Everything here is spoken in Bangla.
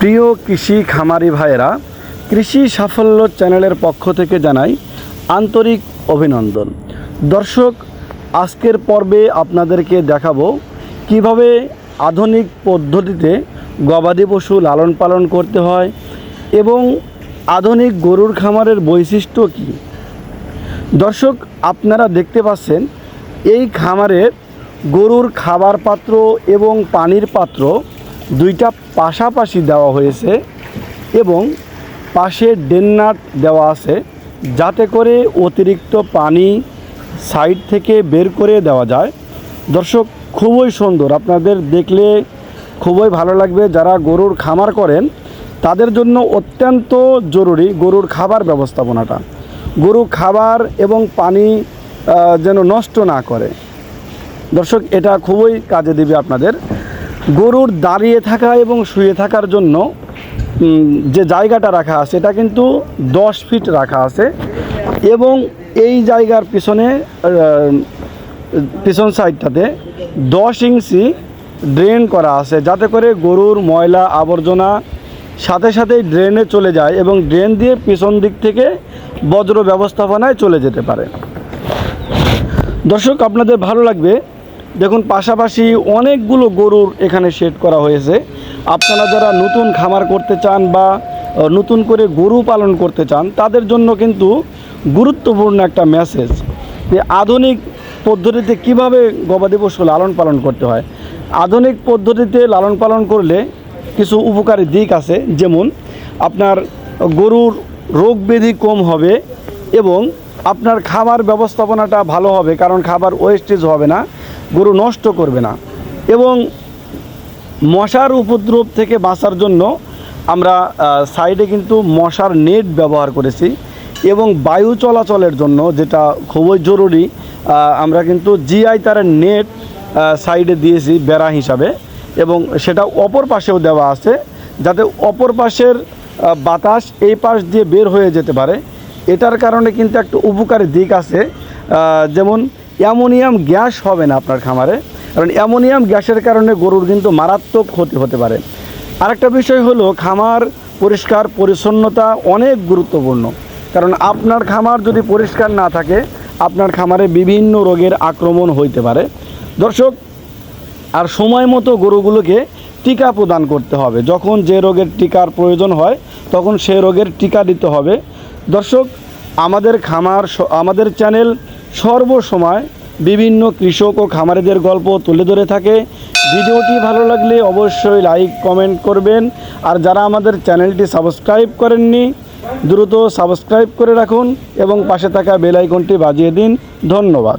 প্রিয় কৃষি খামারি ভাইয়েরা, কৃষি সাফল্য চ্যানেলের পক্ষ থেকে জানাই আন্তরিক অভিনন্দন। দর্শক, আজকের পর্বে আপনাদেরকে দেখাবো কীভাবে আধুনিক পদ্ধতিতে গবাদি পশু লালন পালন করতে হয় এবং আধুনিক গরুর খামারের বৈশিষ্ট্য কী। দর্শক, আপনারা দেখতে পাচ্ছেন, এই খামারে গরুর খাবার পাত্র এবং পানির পাত্র দুইটা পাশাপাশি দেওয়া হয়েছে এবং পাশে ডেন্নাট দেওয়া আছে, যাতে করে অতিরিক্ত পানি সাইড থেকে বের করে দেওয়া যায়। দর্শক, খুবই সুন্দর। আপনাদের দেখলে খুবই ভালো লাগবে। যারা গরুর খামার করেন, তাদের জন্য অত্যন্ত জরুরি গরুর খাবার ব্যবস্থাপনাটা। গরু খাবার এবং পানি যেন নষ্ট না করে। দর্শক, এটা খুবই কাজে দেবে আপনাদের। গরুর দাঁড়িয়ে থাকা এবং শুয়ে থাকার জন্য যে জায়গাটা রাখা আছে, এটা কিন্তু দশ ফিট রাখা আছে এবং এই জায়গার পিছনে পিছন সাইডটাতে দশ ইঞ্চি ড্রেন করা আছে যাতে করে গরুর ময়লা আবর্জনা সাথে সাথেই ড্রেনে চলে যায় এবং ড্রেন দিয়ে পিছন দিক থেকে বজ্র ব্যবস্থাপনায় চলে যেতে পারে। দর্শক, আপনাদের ভালো লাগবে দেখুন, পাশাপাশি অনেকগুলো গরুর এখানে সেট করা হয়েছে। আপনারা যারা নতুন খামার করতে চান বা নতুন করে গরু পালন করতে চান, তাদের জন্য কিন্তু গুরুত্বপূর্ণ একটা মেসেজ যে আধুনিক পদ্ধতিতে কীভাবে গবাদি পশু লালন পালন করতে হয়। আধুনিক পদ্ধতিতে লালন পালন করলে কিছু উপকারী দিক আছে, যেমন আপনার গরুর রোগ ব্যাধি কম হবে এবং আপনার খাবার ব্যবস্থাপনাটা ভালো হবে, কারণ খাবার ওয়েস্টেজ হবে না। গরু নষ্ট করবে না। এবং মশার উপদ্রব থেকে বাঁচার জন্য আমরা সাইডে কিন্তু মশার নেট ব্যবহার করেছি এবং বায়ু চলাচলের জন্য যেটা খুবই জরুরি আমরা কিন্তু জিআই তারের নেট সাইডে দিয়েছি বেড়া হিসাবে এবং সেটা অপর পাশেও দেওয়া আছে যাতে অপর পাশের বাতাস এই পাশ দিয়ে বের হয়ে যেতে পারে। এটার কারণে কিন্তু একটা উপকারী দিক আছে যেমন অ্যামোনিয়াম গ্যাস হবে না আপনার খামারে। কারণ অ্যামোনিয়াম গ্যাসের কারণে গরুর কিন্তু মারাত্মক ক্ষতি হতে পারে। আরেকটা বিষয় হলো, খামার পরিষ্কার পরিচ্ছন্নতা অনেক গুরুত্বপূর্ণ। কারণ আপনার খামার যদি পরিষ্কার না থাকে, আপনার খামারে বিভিন্ন রোগের আক্রমণ হইতে পারে। দর্শক, আর সময় মতো গরুগুলোকে টিকা প্রদান করতে হবে। যখন যে রোগের টিকার প্রয়োজন হয়, তখন সে রোগের টিকা দিতে হবে। দর্শক, আমাদের খামার আমাদের চ্যানেল সর্বসময় বিভিন্ন কৃষক ও খামারিদের গল্প তুলে ধরে থাকে। ভিডিওটি ভালো লাগলে অবশ্যই লাইক কমেন্ট করবেন। আর যারা আমাদের চ্যানেলটি সাবস্ক্রাইব করেননি, দ্রুত সাবস্ক্রাইব করে রাখুন এবং পাশে থাকা বেল আইকনটি বাজিয়ে দিন। ধন্যবাদ।